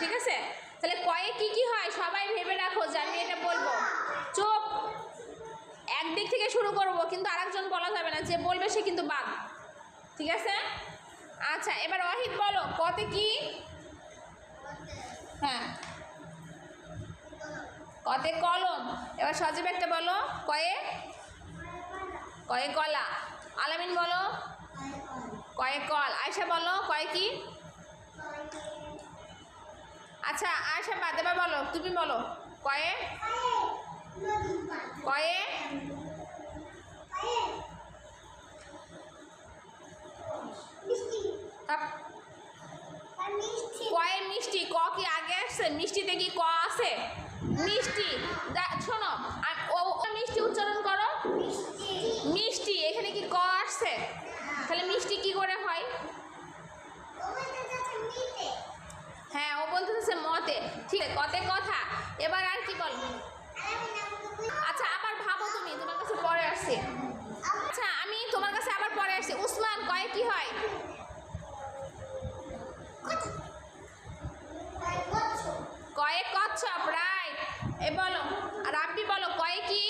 ঠিক আছে? তাহলে কয়ে কি কি হয় সবাই ভেবে রাখো যে আমি এটা বলব। চোখ একদিক থেকে শুরু করব, কিন্তু আরেকজন বলা যাবে না, যে বলবে সে কিন্তু বাদ। ঠিক আছে? আচ্ছা এবার অহিত বলো, কতে কি? হ্যাঁ। কতে কলম। এবার সজীব একটা বলো, কয়ে? কয়ে কলা। আলামিন বলো, কয়ে কল। আয়সা বলো, কয়ে কি? আচ্ছা আয়সা বাদ এবার বলো, তুমি বলো। কয়ে? কয়ে। কয়ে মিষ্টি, ক কি আগে আসছে? মিষ্টিতে কি ক আছে? মিষ্টি। শোনো বলতেছে ঠিক আছে কতে কথা। এবার আর কি বল? আচ্ছা আবার ভাবো তুমি, তোমার কাছে পরে আসছে। আচ্ছা আমি তোমার কাছে আবার পরে আসছি। উসমান, কয়ে কি হয়? কয়ে কচ্ছপ, রাইট। এ বলো আর আপনি বলো, কয়ে কি?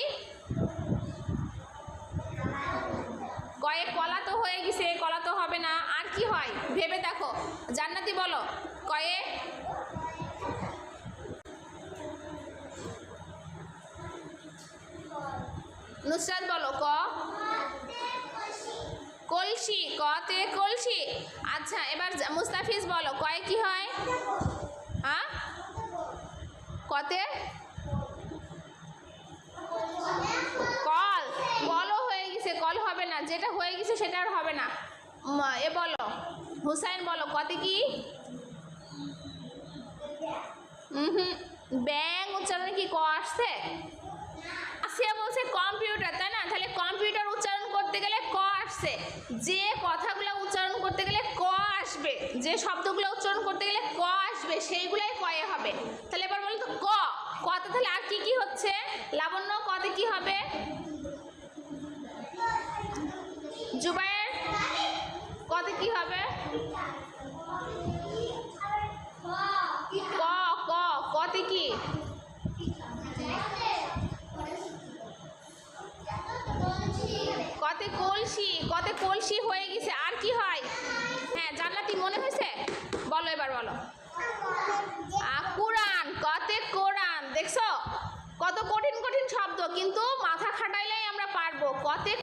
কয়ে, কলা তো হয়ে গেছে, কলা তো হবে না। আর কি হয়? ভেবে দেখো। জান্নাতি বলো, কয়ে নুসরাত বলো, ক? কলসি, কতে কলসি? আচ্ছা এবার মুস্তাফিজ বলো, কয়ে কি হয়? হ্যাঁ? কতে? কল। কলও হয়ে গেছে, কল হবে না, যেটা হয়ে গেছে সেটা আর হবে না। এ বলো, হুসাইন বলো, কতে কি? হুম, ব্যাং উচ্চারণে কি ক আসছে? আসিয়া বলছে কম্পিউটার তাই না? তাহলে কম্পিউটার উচ্চারণ করতে গেলে ক আসছে? যে কথাগুলো উচ্চারণ করতে গেলে ক আসবে? যে শব্দগুলো উচ্চারণ করতে গেলে ক আসবে? সেইগুলোই কয়ে হবে। তাহলে এবার বলো তো, ক? কতে তাহলে আর কি কি হচ্ছে? লাবণ্য কতে কি হবে? জুবাইয়ের কতে কি হবে? কলসি হয়ে গেছে, আর কি হয়? হ্যাঁ জান্নাতি মনে হয়েছে? বলো এবার, বলো। কোরআন, কতে কোরআন, দেখছ? কত কঠিন কঠিন শব্দ, কিন্তু মাথা খাটাইলেই আমরা পারব। কতে